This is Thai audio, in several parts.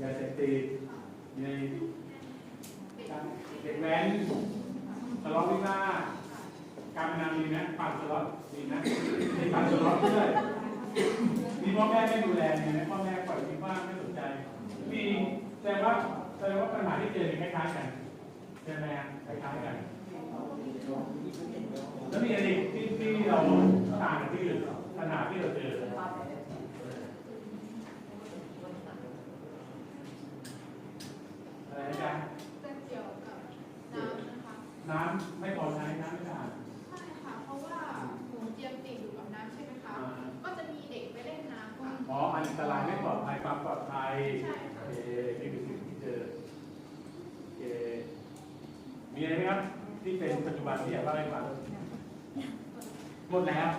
ยาเสพติดมีเด็กแว้นทะเลาะวิวาทการพนันมีนะปั่นสล็อตมีนะมีปั่นสล็อตด้วยมีพ่อแม่ไม่ดูแลมีไหมพ่อแม่ปล่อยทิ้งว่างไม่สนใจ มีแสดงว่าแสดงว่าปัญหาที่เจอเนี่ยคล้ายๆกันใช่ไหมฮะคล้ายๆกัน แล้วมีอะไรอีกที่ที่เราต่างกับที่อื่นปัญหาที่เราเจออะไรนะจ๊ะ จะเกี่ยวกับน้ำ นะคะน้ำไม่พอใช้น้ำไม่สะอาดใช่ค่ะ เพราะว่าหนูเจียมติดอยู่กับน้ำใช่ไหมคะอ่าก็จะมีเด็กไปเล่นน้ำค่ะอ๋ออันตรายไม่ปลอดภัยความปลอดภัยใช่ค่ะโอเคนี่คือสิ่งที่เจอโอเคมีอะไรไหมครับ ที่เป็นปัจจุบันที่อยากเล่าให้ฟังหมดแล้ว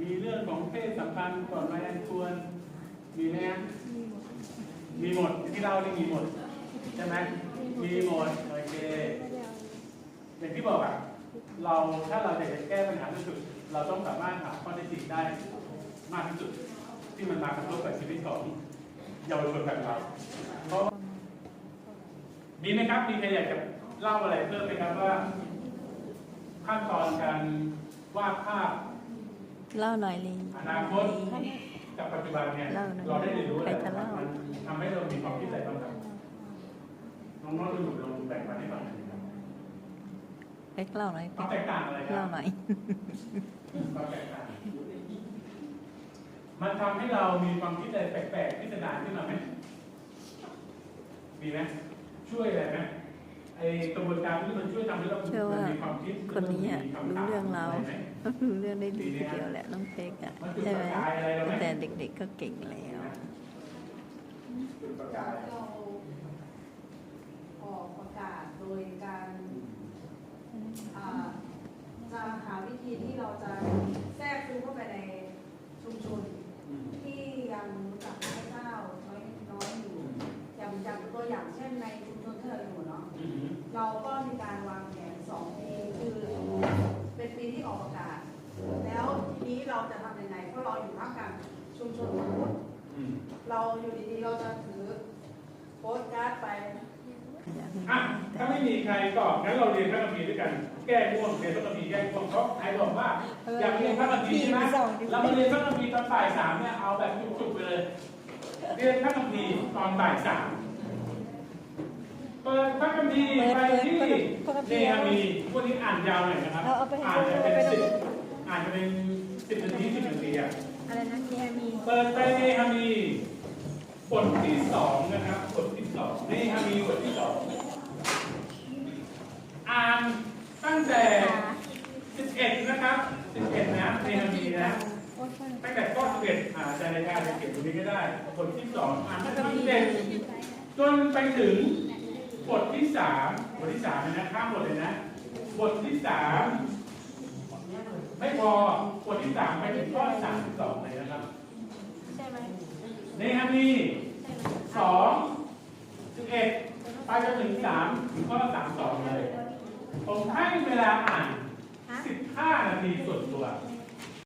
มีเรื่องของเพศสัมพันธ์ก่อนวัยอันควร มีไหมฮะมีหมดที่เล่านี่มีหมด ใช่ไหมมีหมดโอเค อย่างที่บอกอะเราถ้าเราอยากจะแก้ปัญหาที่สุด เราต้องสามารถหาข้อเท็จจริงได้มากที่สุด ที่มันมากระทบกับชีวิตของเยาวชนแบบเราเพราะว่ามีไหมครับ มีใครอยากจะเล่าอะไรเพิ่มไหมครับว่าขั้นตอนการวาดภาพเล่าหน่อยลิอนาคตกับปัจจุบันเนี่ยเล่าหน่อยเราได้เรียนรู้อะไรใครจะเล่ามันทำให้เรามีความคิดอะไรบ้างครับน้องๆดูๆลองแบ่งปันให้ฟังหน่อยครับ เล็กเล่าหน่อยความแตกต่างอะไรครัเล่าบหน่อยความแตกต่างมันทำให้เรามีความคิดอะไรแปลกๆพิสดารขึ้นมาไหมมีไหมช่วยอะไรไหมไอกระบวนการที่มันช่วยทำให้เราเชื่อว่ามีความคิดคนนี้อะมีคำรู้ถามเรื่องเราะไไหมรู้เรื่องได้ดีทีเดียวแหละน้องเพ็กอะมันจุดใช่ปไหมระกายอะไรเราไหมแต่เด็กๆก็เก่งแล้ว จุดประกาย เราออกประกาศโดยการอ่าจะหาวิธีที่เราจะแทรกซึมเข้าไปในชุมชน อืม ที่ยังรู้จักพระเจ้าน้อยน้อยอยู่ อย่างอย่างตัวอย่างเช่นในชุมชนที่เราอยู่เนาะ อืม เราก็มีการวางแผนสองปีคือเป็นปีที่ออกประกาศ แล้วทีนี้เราจะทำยังไงเพราะเราอยู่ท่ามกลางชุมชนมนุษย์อืมเราอยู่ดีๆเราจะถือโปสการ์ดไปอยากให้อะถ้าไม่มีใครตอบงั้นเราเรียนพระคัมภีร์ด้วยกัน แก้ง่วงเรียนพระคัมภีร์แก้ง่วงเพราะใครบอกว่าอยากเรียนพระคัมภีร์ใช่ไหมเรามาเรียนพระคัมภีร์ตอนบ่ายสามเนี่ยเอาแบบจุกๆไปเลย เรียนพระคัมภีร์ตอนบ่ายสามเปิดพระคัมภีร์ไปที่เนหามีวันนี้อ่านยาวหน่อยนะครับ อ่านจะเป็นสิบอ่านจะเป็นสิบนาทีสิบนาทีอะอะไรนะเนียมีเปิดไปเนหามีบทที่สองนะครับบทที่สองเนหามีบทที่สองอ่านตั้งแต่สิบเอ็ดนะครับสิบเอ็ดนะเนหามีนะตั้งแต่ข้อสิบเอ็ดอ่าใจในการจะเก็บตรงนี้ก็ได้บทที่สองอ่านตั้งแต่สิบเอ็ดจนไปถึง บทที่สามบทที่สามเลยนะข้ามบทเลยนะ บทที่สามไม่พอบทที่สามไปถึงข้อสามสิบสองเลยนะครับ ใช่ไหมเนฮามีสองสิบเอ็ดไปจนถึงสามถึงข้อสามสองเลย ผมให้เวลาอ่านสิบห้านาทีส่วนตัวฮ